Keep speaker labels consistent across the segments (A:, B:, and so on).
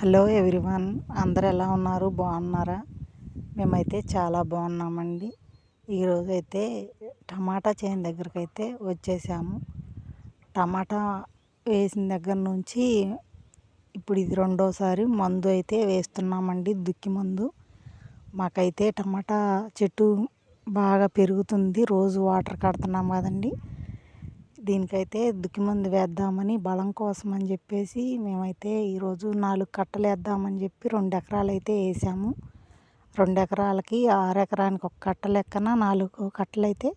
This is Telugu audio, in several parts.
A: హలో ఎవ్రీవన్ అందరు ఎలా ఉన్నారు? బాగున్నారా? మేమైతే చాలా బాగున్నామండి. ఈరోజు అయితే టమాటా చేను దగ్గరికి అయితే వచ్చేసాము. టమాటా వేసిన దగ్గర నుంచి ఇప్పుడు ఇది రెండోసారి మందు అయితే వేస్తున్నామండి దుక్కి మందు. మాకైతే టమాటా చెట్టు బాగా పెరుగుతుంది రోజు వాటర్ కడుతున్నాం కదండి. దీనికైతే దుక్కి మందు వేద్దామని బలం కోసం అని చెప్పేసి మేమైతే ఈరోజు నాలుగు కట్టలు వేద్దామని చెప్పి రెండు ఎకరాలు అయితే వేసాము. రెండు ఎకరాలకి ఆరు ఎకరానికి ఒక కట్ట లెక్కన నాలుగు కట్టలు అయితే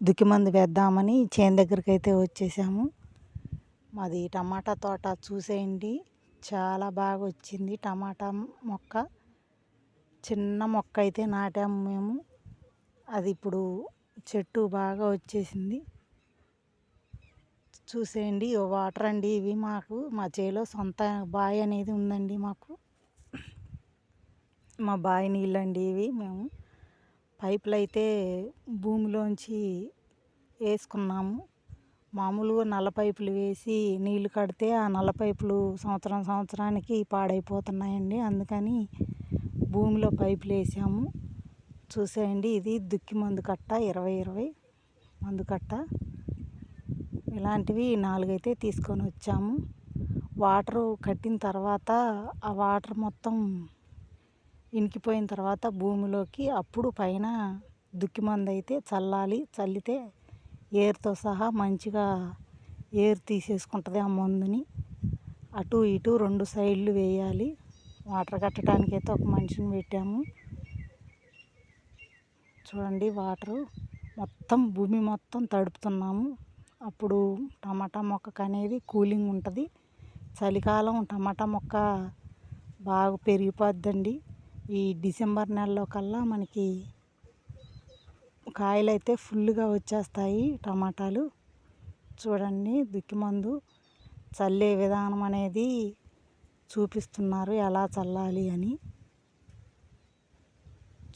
A: దుక్కి మందు వేద్దామని చేను దగ్గరికి అయితే వచ్చేసాము. మాది టమాటా తోట చూసేయండి. చాలా బాగా వచ్చింది టమాటా మొక్క. చిన్న మొక్క అయితే నాటాము మేము. అది ఇప్పుడు చెట్టు బాగా వచ్చేసింది. చూసేయండి. వాటర్ అండి ఇవి మాకు. మా చేలో సొంత బావి అనేది ఉందండి మాకు. మా బావి నీళ్ళండి ఇవి. మేము పైపులు అయితే భూమిలోంచి వేసుకున్నాము. మామూలుగా నల్ల పైపులు వేసి నీళ్ళు కడితే ఆ నల్ల పైపులు సంవత్సరం సంవత్సరానికి పాడైపోతున్నాయండి. అందుకని భూమిలో పైపులు వేసాము. చూసేయండి. ఇది దుక్కి మందు కట్ట. ఇరవై ఇరవై మందు కట్ట. ఇలాంటివి నాలుగైతే తీసుకొని వచ్చాము. వాటరు కట్టిన తర్వాత ఆ వాటర్ మొత్తం ఇనికిపోయిన తర్వాత భూమిలోకి అప్పుడు పైన దుక్కి మందు అయితే చల్లాలి. చల్లితే ఏరుతో సహా మంచిగా ఏరు తీసేసుకుంటుంది ఆ మందుని. అటు ఇటు రెండు సైడ్లు వేయాలి. వాటర్ కట్టడానికి అయితే ఒక మనిషిని పెట్టాము. చూడండి వాటరు మొత్తం భూమి మొత్తం తడుపుతున్నాము. అప్పుడు టమాటా మొక్కకు అనేది కూలింగ్ ఉంటుంది. చలికాలం టమాటా మొక్క బాగా పెరిగిపోద్దండి. ఈ డిసెంబర్ నెలలో కల్లా మనకి కాయలు అయితే ఫుల్గా వచ్చేస్తాయి టమాటాలు. చూడండి దుక్కిమందు చల్లే విధానం అనేది చూపిస్తున్నారు ఎలా చల్లాలి అని.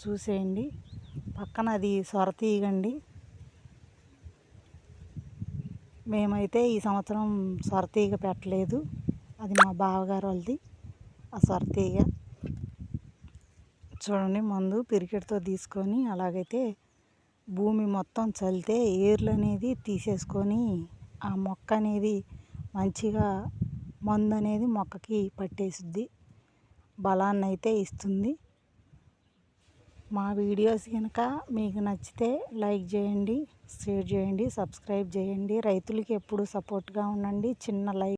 A: చూసేయండి. పక్కన అది సొర తీయగండి. మేమైతే ఈ సంవత్సరం సొరతీగ పెట్టలేదు. అది మా బావగారు వాళ్ళది ఆ సొరతీగ చూడండి మందు పిరికెట్తో తీసుకొని అలాగైతే భూమి మొత్తం చల్లితే ఏర్లు అనేది తీసేసుకొని ఆ మొక్క అనేది మంచిగా మందు అనేది మొక్కకి పట్టేసిద్ది. బలాన్ని అయితే ఇస్తుంది. మా వీడియోస్ కనుక మీకు నచ్చితే లైక్ చేయండి షేర్ చేయండి సబ్స్క్రైబ్ చేయండి. రైతులకి ఎప్పుడు సపోర్ట్గా ఉండండి. చిన్న లైక్